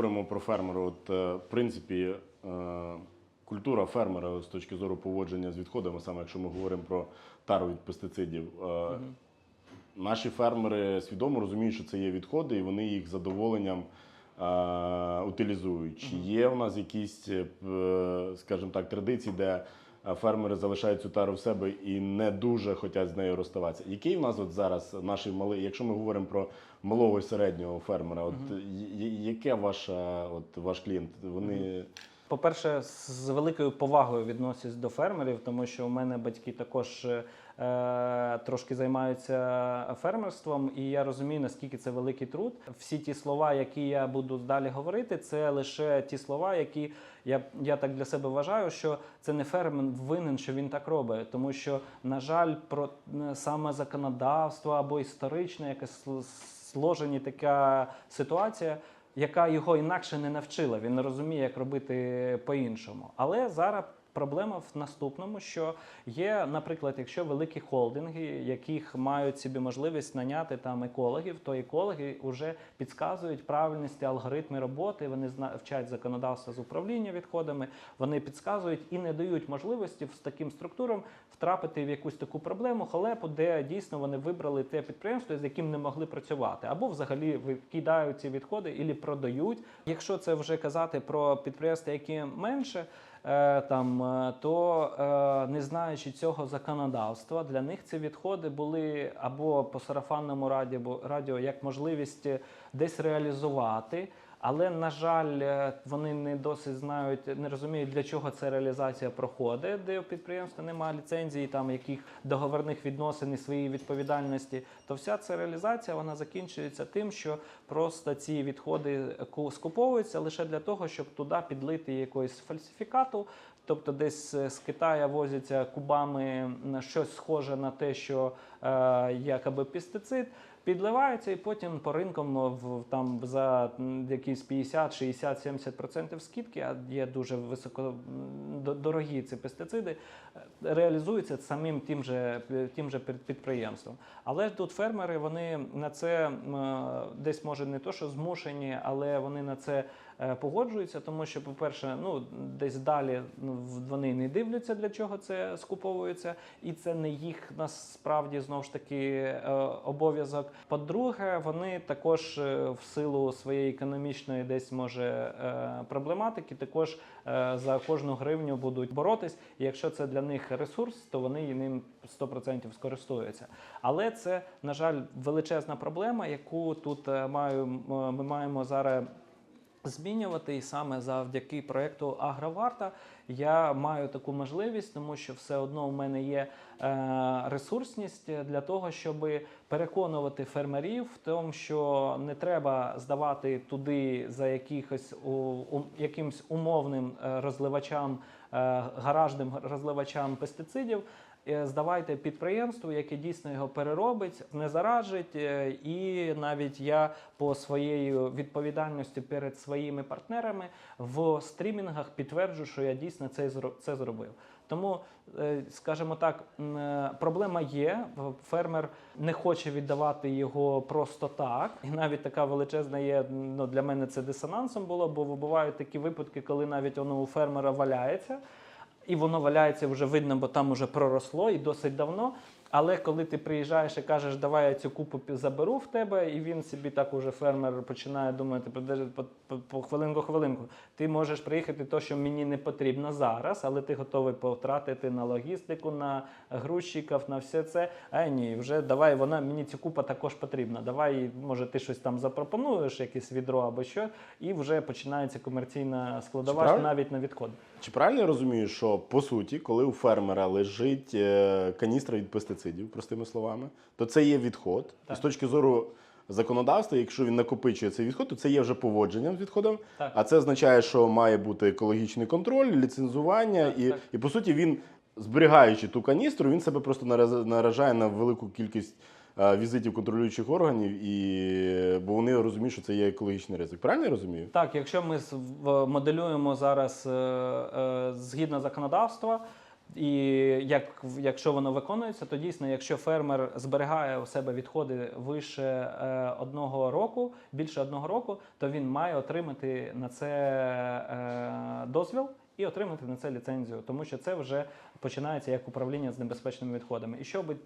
говоримо про фермера, от е, в принципі е, культура фермера з точки зору поводження з відходами, саме якщо ми говоримо про тару від пестицидів. угу. Наші фермери свідомо розуміють, що це є відходи, і вони їх задоволенням утилізують. Чи є у нас якісь, скажімо так, традиції, де фермери залишають цю тару в себе і не дуже хочуть з нею розставатися? Який в нас от зараз наш малий, якщо ми говоримо про малого і середнього фермера, от я- яке ваша, от ваш клієнт? Вони По-перше, з великою повагою відносясь до фермерів, тому що у мене батьки також е, трошки займаються фермерством, і я розумію, наскільки це великий труд. Всі ті слова, які я буду далі говорити, це лише ті слова, які я, я так для себе вважаю, що це не фермер винен, що він так робить, тому що, на жаль, про е, саме законодавство або історичне якесь сл- сложені така ситуація яка його інакше не навчила. Він не розуміє, як робити по-іншому. Але зараз. Проблема в наступному, що є, наприклад, якщо великі холдинги, яких мають собі можливість наняти там екологів, то екологи вже підказують правильності алгоритми роботи. Вони вчать законодавство з управління відходами, вони підказують і не дають можливості з таким структурам втрапити в якусь таку проблему, халепу, де дійсно вони вибрали те підприємство, з яким не могли працювати, або взагалі викидають ці відходи і продають. Якщо це вже казати про підприємства, які менше. Е, Там е, то е, не знаючи цього законодавства, для них ці відходи були або по сарафанному радіо, радіо як можливість десь реалізувати. Але на жаль, е, вони не досить знають, не розуміють, для чого ця реалізація проходить, де у підприємства немає ліцензії, там яких договорних відносин і своєї відповідальності. То вся ця реалізація вона закінчується тим, що просто ці відходи ку- скуповуються лише для того, щоб туди підлити якогось фальсифікату. Тобто десь е, з Китаю возяться кубами щось схоже на те, що е, якоби пестицид, підливаються і потім по ринкам там за якісь 50, 60, 70% скидки, а є дуже високо дорогі ці пестициди, е, реалізуються самим тим же, тим же підприємством. Але тут фермери вони на це е, десь може не то, що змушені, але вони на це погоджуються, тому що, по-перше, ну десь далі ну, вони не дивляться, для чого це скуповується, і це не їх насправді знову ж таки е, обов'язок. По-друге, вони також е, в силу своєї економічної десь може е, проблематики, також е, за кожну гривню будуть боротись. І якщо це для них ресурс, то вони ним 100% скористуються. Але це, на жаль, величезна проблема, яку тут е, маю, ми маємо зараз змінювати. І саме завдяки проекту Агроварта я маю таку можливість, тому що все одно у мене є е, ресурсність для того, щоб переконувати фермерів в тому, що не треба здавати туди за якихось якимсь умовним е, розливачам, е, гаражним розливачам пестицидів. Е, Здавайте підприємству, яке дійсно його переробить, не заражить. е, І навіть я по своєї відповідальності перед своїми партнерами в стрімінгах підтверджу, що я дійсно це зробив. Тому, е, скажімо так, проблема є. Фермер не хоче віддавати його просто так. І навіть така величезна є. Ну для мене це дисонансом було, бо бувають такі випадки, коли навіть воно у фермера валяється. І воно валяється вже видно, бо там уже проросло і досить давно. Але коли ти приїжджаєш і кажеш, давай я цю купу заберу в тебе, і він собі так уже фермер починає думати, по, по, по хвилинку, хвилинку. Ти можеш приїхати то, що мені не потрібно зараз, але ти готовий потратити на логістику, на грузчиків, на все це. А ні, вже давай вона мені ця купа також потрібна. Давай, може, ти щось там запропонуєш, якесь відро або що, і вже починається комерційна складова навіть на відходи. Чи правильно я розумію, що по суті, коли у фермера лежить е, каністра від пестицидів, простими словами, то це є відход. І Так. з точки зору законодавства, якщо він накопичує цей відход, то це є вже поводженням з відходом. Так. А це означає, що має бути екологічний контроль, ліцензування, Так, і, так. і по суті він, зберігаючи ту каністру, він себе просто наражає на велику кількість. Е, Візитів контролюючих органів, і бо вони розуміють, що це є екологічний ризик. Правильно я розумію? Так, якщо ми моделюємо зараз е, е, згідно законодавства, І як, якщо воно виконується, то дійсно, якщо фермер зберігає у себе відходи вище одного року, більше одного року, то він має отримати на це дозвіл і отримати на це ліцензію, тому що це вже починається як управління з небезпечними відходами. І щоб,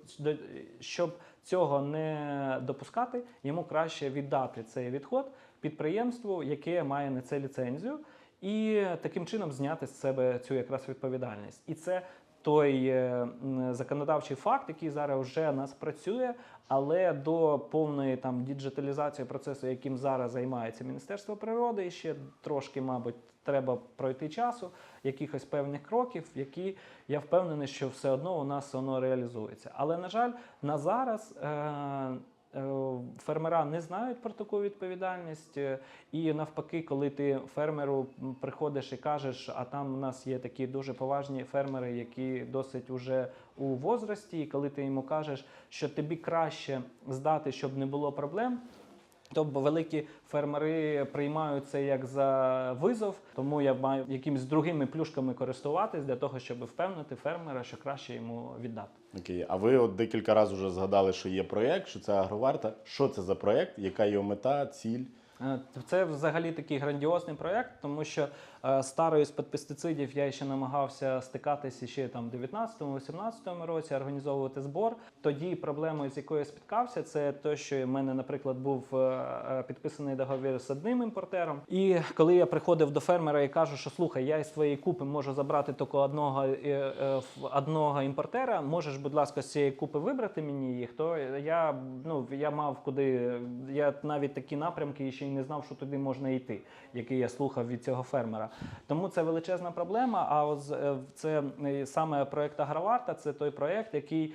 щоб цього не допускати, йому краще віддати цей відход підприємству, яке має на це ліцензію, і таким чином зняти з себе цю якраз відповідальність. І це той е, законодавчий факт, який зараз вже нас працює, але до повної там діджиталізації процесу, яким зараз займається Міністерство природи, ще трошки, мабуть, треба пройти часу, якихось певних кроків, які я впевнений, що все одно у нас воно реалізується. Але на жаль, на зараз. Е, Фермера не знають про таку відповідальність, е, і навпаки, коли ти фермеру приходиш і кажеш, а там у нас є такі дуже поважні фермери, які досить уже у возрасті, і коли ти йому кажеш, що тобі краще здати, щоб не було проблем. То великі фермери приймають це як за визов, тому я маю якимись другими плюшками користуватись для того, щоб впевнити фермера, що краще йому віддати. Окей, а ви от декілька разів вже згадали, що є проєкт, що це агроварта. Що це за проєкт? Яка його мета, ціль? Е, Це взагалі такий грандіозний проєкт, тому що старою з-під пестицидів я ще намагався стикатися ще там в 19-18 році, організовувати збор. Тоді проблемою, з якою я спіткався, це те, що в мене, наприклад, був е, е, підписаний договір з одним імпортером. І коли я приходив до фермера і кажу, що слухай, я із твоєї купи можу забрати тільки одного, е, е, одного імпортера, можеш, будь ласка, з цієї купи вибрати мені їх, то я, ну, я мав куди. Я навіть такі напрямки ще й не знав, що туди можна йти, який я слухав від цього фермера. Тому це величезна проблема. А е, це е, саме проект Агроварта, це той проект, який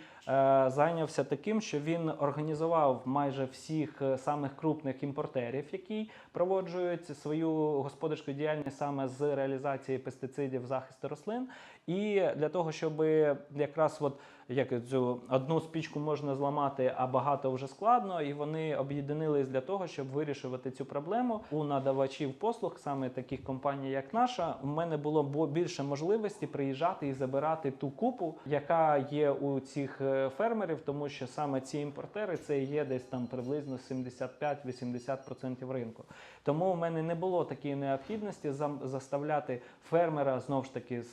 зайнявся таким, що він організував майже всіх е, самих крупних імпортерів, які проводжують свою господарську діяльність саме з реалізації пестицидів захисту рослин. І для того, щоб якраз от як цю одну спічку можна зламати, а багато вже складно, і вони об'єднились для того, щоб вирішувати цю проблему у надавачів послуг, саме таких компаній, як наша. У мене було більше можливості приїжджати і забирати ту купу, яка є у цих е, фермерів, тому що саме ці імпортери це є десь там приблизно 75-80% ринку. Тому у мене не було такої необхідності заставляти фермера знову ж таки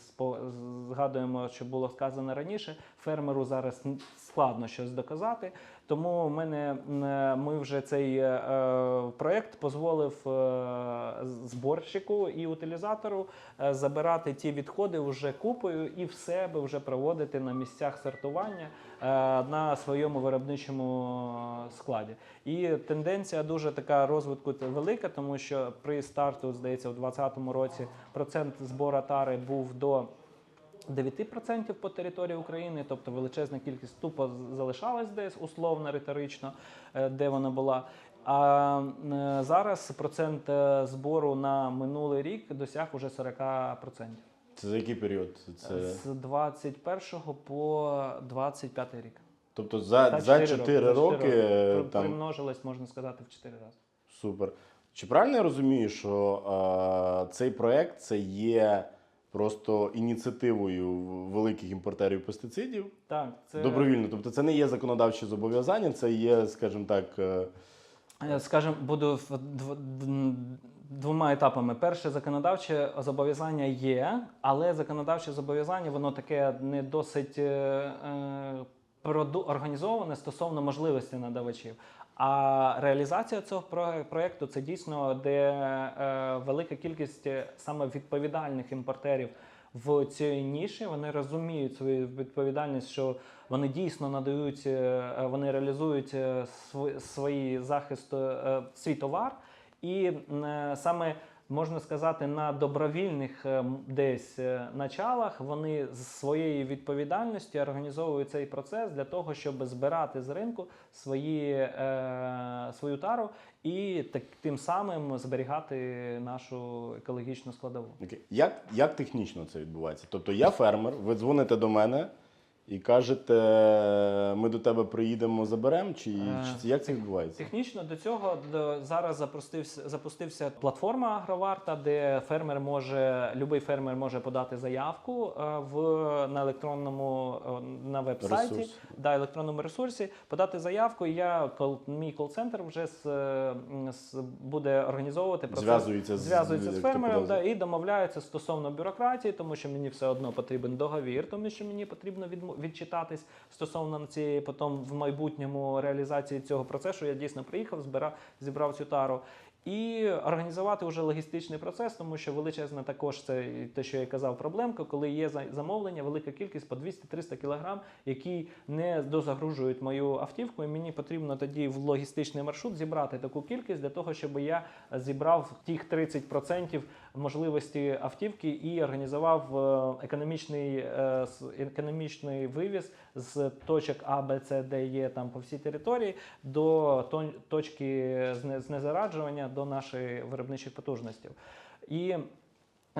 згадуємо, що було сказано раніше. Фермеру зараз складно щось доказати. Тому у мене ми вже цей е, е, проект дозволив е, зборщику і утилізатору е, забирати ті відходи вже купою і в себе вже проводити на місцях сортування е, на своєму виробничому складі. І тенденція дуже така розвитку велика, тому що при старту, здається, у 2020 році процент збору тари був до 9% по території України, тобто величезна кількість тупо залишалась десь условно, риторично, е, де вона була. А е, зараз процент е, збору на минулий рік досяг уже 40%. Це за який період? Це З 21 по 25 рік. тобто за, Та за чотири 4 роки, При- там примножилось, можна сказати, в 4 рази. Супер. Чи правильно я розумію, що е, цей проект це є просто ініціативою великих імпортерів пестицидів Так, це добровільно? Тобто це не є законодавчі зобов'язання, це є, скажімо так, е, Е, Скажем, буду двома етапами. Перше законодавче зобов'язання є, але законодавче зобов'язання воно таке не досить е, е, організоване стосовно можливості надавачів. А реалізація цього проєкту це дійсно де е, велика кількість е, саме відповідальних імпортерів в цій ніші. Вони розуміють свою відповідальність, що вони дійсно надають, е, вони реалізують свої захист, свій товар, і саме можна сказати на добровільних е, десь е, началах вони з своєї відповідальності організовують цей процес для того, щоб збирати з ринку свої, е, свою тару і так, тим самим зберігати нашу екологічну складову. як, як технічно це відбувається? Тобто я фермер, ви дзвоните до мене і кажете, ми до тебе приїдемо, заберемо, чи, Е, чи це- як це відбувається? Технічно до цього до- зараз запустився, запустився платформа Агроварта, де фермер може, будь-який фермер може подати заявку е, в на електронному е, на веб-сайті, Ресурс. да, електронному ресурсі, подати заявку. І я кол- мій кол-центр вже з, е, м, з буде організовувати процес. Зв'язується з- зв'язується з як фермером да, і домовляються стосовно бюрократії, тому що мені все одно потрібен договір, тому що мені потрібно відмо- відчитатись стосовно цієї потім в майбутньому реалізації цього процесу. Я дійсно приїхав, збирав, зібрав цю тару. І організувати вже логістичний процес, тому що величезна також це те, що я казав, проблемка, коли є замовлення, велика кількість по 200-300 кілограм, які не дозагружують мою автівку. І мені потрібно тоді в логістичний маршрут зібрати таку кількість для того, щоб я зібрав тих 30% можливості автівки і організував е, економічний, е, економічний вивіз з точок А, Б, С, Д, Є там по всій території до точки зне- знезараджування до нашої виробничих потужностей. І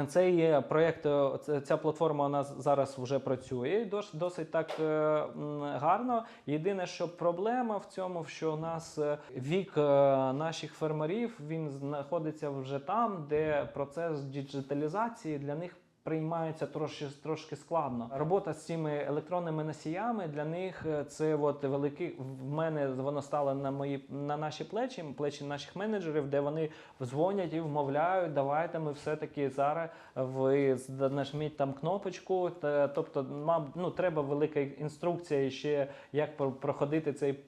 цей проєкт, е, ця платформа вона зараз вже працює досить так е, гарно. Єдине, що проблема в цьому, що у нас е, вік наших фермерів він знаходиться вже там, де процес діджиталізації для них. Приймається трошки трошки складно. Робота з цими електронними носіями для них е, це от великий в мене воно стало на мої на наші плечі, плечі наших менеджерів, де вони дзвонять і вмовляють, давайте ми все-таки зараз ви нажміть там кнопочку. Та, тобто, маб, ну, треба велика інструкція ще, як про- проходити цей,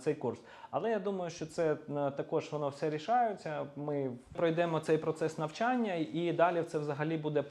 цей курс. Але я думаю, що це е, також воно все рішається. Ми пройдемо цей процес навчання, і далі це взагалі буде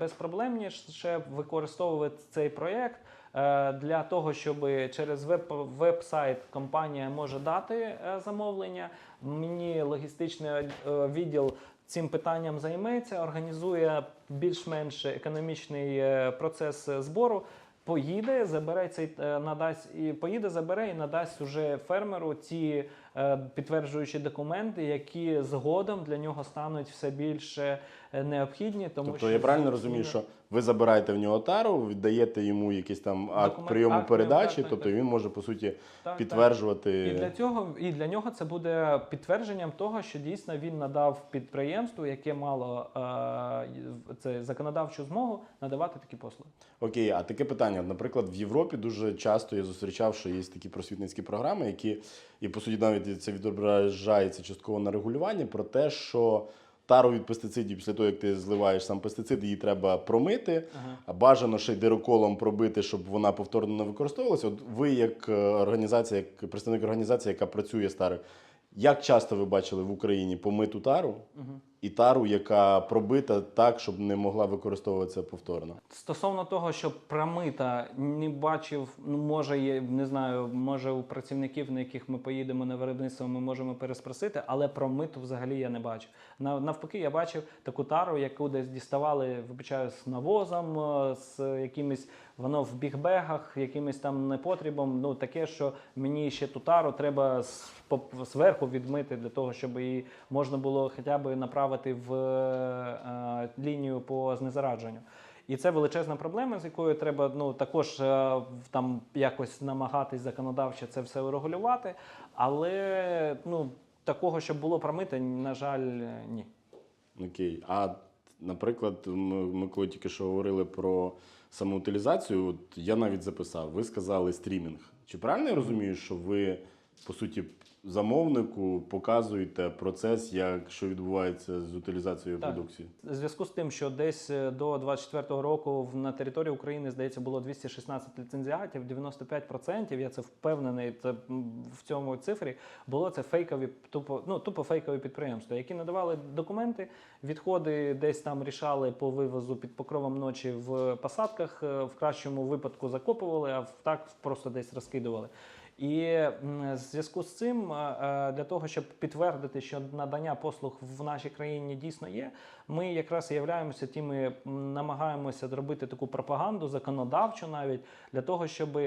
безпроблемніше використовувати цей проєкт. е, Для того, щоб через веб, веб-сайт компанія може дати е, замовлення, мені логістичний відділ цим питанням займеться, організує більш-менш економічний процес збору. Поїде, забере цей е, надасть і поїде, забере і надасть уже фермеру ті е, підтверджуючі документи, які згодом для нього стануть все більше необхідні. Тому Тобто що я правильно розумію, що ви забираєте в нього тару, віддаєте йому якийсь там акт Документ- прийому акт передачі, тобто він може по суті Так, так. підтверджувати. І для цього і для нього це буде підтвердженням того, що дійсно він надав підприємству, яке мало е, це законодавчу змогу надавати такі послуги. Окей, а таке питання. Наприклад, в Європі дуже часто я зустрічав, що є такі просвітницькі програми, які, і по суті, навіть це відображається частково на регулюванні про те, що тару від пестицидів, після того, як ти зливаєш сам пестицид, її треба промити, Ага. бажано ще й дироколом пробити, щоб вона повторно не використовувалася. От ви, як е, організація, як представник організації, яка працює з тарою, як часто ви бачили в Україні помиту тару Мгм. І тару, яка пробита так, щоб не могла використовуватися повторно? Стосовно того, що промита не бачив, ну може є, не знаю, може у працівників, на яких ми поїдемо на виробництво, ми можемо переспросити, але промиту взагалі я не бачив. Навпаки, я бачив таку тару, яку десь діставали, вибачаю, з навозом, е, з якимись воно в бігбегах, якимось там непотрібом. Ну таке, що мені ще ту тару треба зверху відмити для того, щоб її можна було хоча б направити в е, лінію по знезарадженню. І це величезна проблема, з якою треба ну також е, там якось намагатись законодавчо це все урегулювати. Але ну такого, щоб було промите, на жаль, ні. Окей. А наприклад, ми, ми коли тільки що говорили про самоутилізацію, от я навіть записав, ви сказали стрімінг. Чи правильно я розумію, що ви, по суті, замовнику показуєте процес, як що відбувається з утилізацією Так. продукції? У зв'язку з тим, що десь е, до 24-го року на території України, здається, було 216 ліцензіатів, 95%, я це впевнений, це в цьому цифрі, було це фейкові, тупо, ну, тупо фейкові підприємства, які надавали документи, відходи десь там рішали по вивозу під покровом ночі в посадках, е, в кращому випадку закопували, а в- так просто десь розкидували. І в зв'язку з цим, е, е, для того, щоб підтвердити, що надання послуг в нашій країні дійсно є, ми якраз і являємося тими, намагаємося зробити таку пропаганду, законодавчу навіть для того, щоб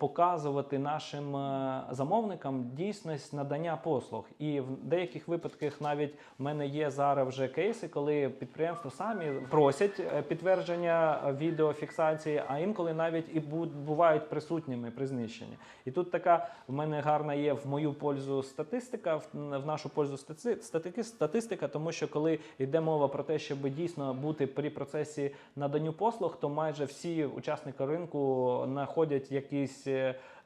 показувати нашим е, замовникам дійсність надання послуг. І в деяких випадках навіть в мене є зараз вже кейси, коли підприємства самі просять е, підтвердження відеофіксації, а інколи навіть і бувають присутніми при знищенні. І тут така в мене гарна є в мою пользу статистика, в, нашу пользу статистика, тому що коли йде мова про те, щоб дійсно бути при процесі наданню послуг, то майже всі учасники ринку знаходять якісь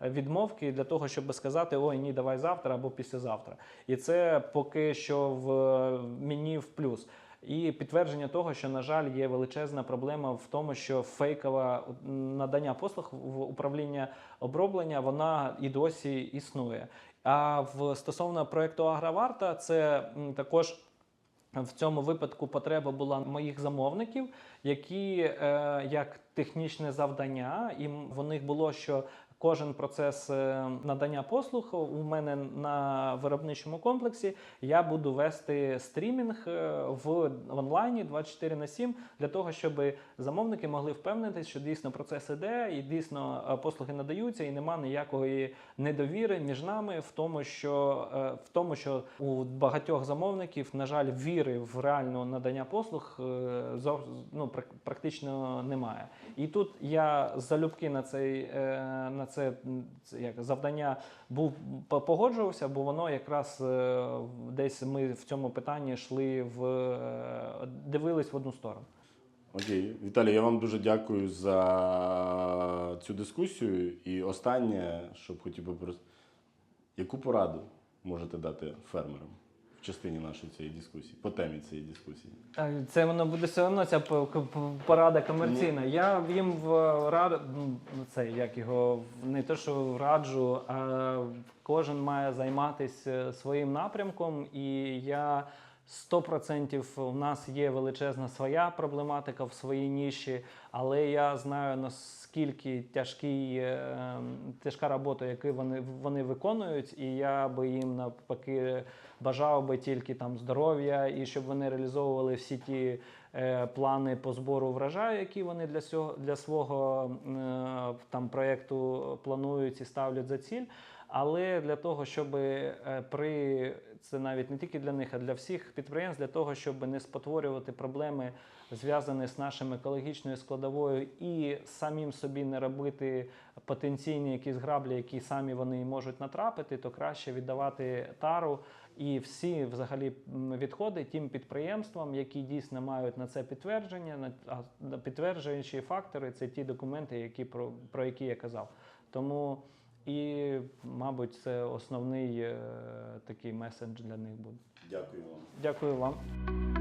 відмовки для того, щоб сказати: ой, ні, давай завтра або післязавтра. І це поки що в мені в плюс. І підтвердження того, що на жаль є величезна проблема в тому, що фейкове надання послуг в управління оброблення вона і досі існує. А в стосовно проекту Агроварта, це також. В цьому випадку потреба була моїх замовників, які е, як технічне завдання, і в них було, що кожен процес е, надання послуг у мене на виробничому комплексі я буду вести стрімінг е, в онлайні 24 на 7 для того, щоб замовники могли впевнитись, що дійсно процес іде і дійсно е, послуги надаються, і нема ніякої недовіри між нами в тому, що в тому, що у багатьох замовників, на жаль, віри в реальне надання послуг ну, практично немає. І тут я залюбки на цей на це, це як завдання був погоджувався, бо воно якраз е, десь ми в цьому питанні йшли в е, дивились в одну сторону. Окей, Віталій, я вам дуже дякую за цю дискусію. І останнє, що б хотів би яку пораду можете дати фермерам частині нашої цієї дискусії, по темі цієї дискусії? Е, Це воно буде все одно ця порада комерційна. Я їм в рад ну, це як його не те, що раджу, а кожен має займатися своїм напрямком, і я. 100% у нас є величезна своя проблематика в своїй ніші, але я знаю наскільки тяжкий, е, тяжка робота, яку вони, вони виконують, і я би їм навпаки бажав би тільки там здоров'я і щоб вони реалізовували всі ті е, плани по збору врожаю, які вони для сього для свого е, там проєкту планують і ставлять за ціль. Але для того, щоб е, при це навіть не тільки для них, а для всіх підприємств, для того, щоб не спотворювати проблеми, зв'язані з нашою екологічною складовою, і самим собі не робити потенційні якісь граблі, які самі вони можуть натрапити, то краще віддавати тару і всі взагалі відходи тим підприємствам, які дійсно мають на це підтвердження. на- підтверджуючі фактори це ті документи, які про, про які я казав. Тому і, мабуть, це основний е, такий меседж для них буде. Дякую вам. Дякую вам.